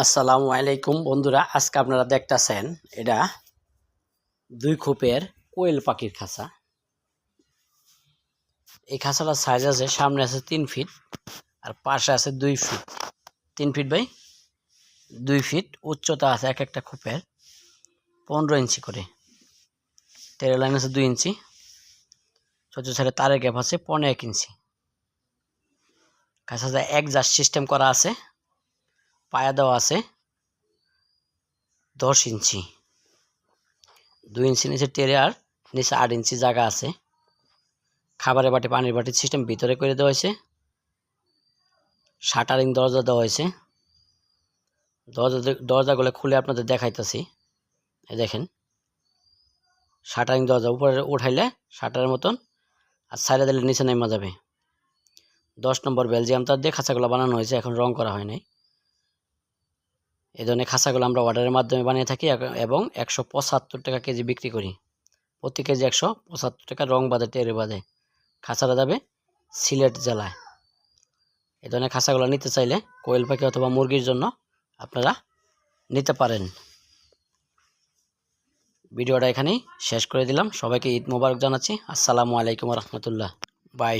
আসসালামু আলাইকুম বন্ধুরা, আজকে আপনারা দেখতেছেন এটা দুই খোপের কোয়েল পাখির খাঁচা। এই খাঁচাটার সাইজ আছে, সামনে আছে তিন ফিট আর পাশে আছে দুই ফিট তিন ফিট বাই দুই ফিট উচ্চতা আছে এক একটা খোপের পনেরো ইঞ্চি করে। তেরো লাইন আছে দুই ইঞ্চি, ছোটো ছেলে তারের গ্যাপ আছে পনেরো এক ইঞ্চি। খাঁচাটা এক জাস্ট সিস্টেম করা আছে। পায়া দেওয়া আছে। দশ ইঞ্চি। দুই ইঞ্চি নিচে টেরে আর নিচে আট ইঞ্চি জায়গা আছে। খাবারের বাটি, পানির বাটির সিস্টেম ভিতরে করে দেওয়া হয়েছে। শাটারিং দরজা দেওয়া হয়েছে। দরজা দরজাগুলো খুলে আপনাদের দেখাইতেছি। এই দেখেন। শাটারিং দরজা উপরে উঠাইলে শাটারের মতন আর সাইডে দিলে নিচে নেমা যাবে। দশ নম্বর বেলজিয়াম তার দিয়ে খাঁচাগুলো বানানো হয়েছে, এখন রং করা হয় নাই। এই ধরনের খাঁচাগুলো আমরা অর্ডারের মাধ্যমে বানিয়ে থাকি এবং একশো পঁচাত্তর টাকা কেজি বিক্রি করি। প্রতি কেজি একশো পঁচাত্তর টাকা রং বাদে টেরে বাদে খাঁচাটা যাবে সিলেট জেলায়। এই ধরনের খাঁচাগুলো নিতে চাইলে কোয়েল পাখি অথবা মুরগির জন্য আপনারা নিতে পারেন। ভিডিওটা এখানেই শেষ করে দিলাম। সবাইকে ঈদ মোবারক জানাচ্ছি। আসসালামু আলাইকুম রহমতুল্লাহ। বাই।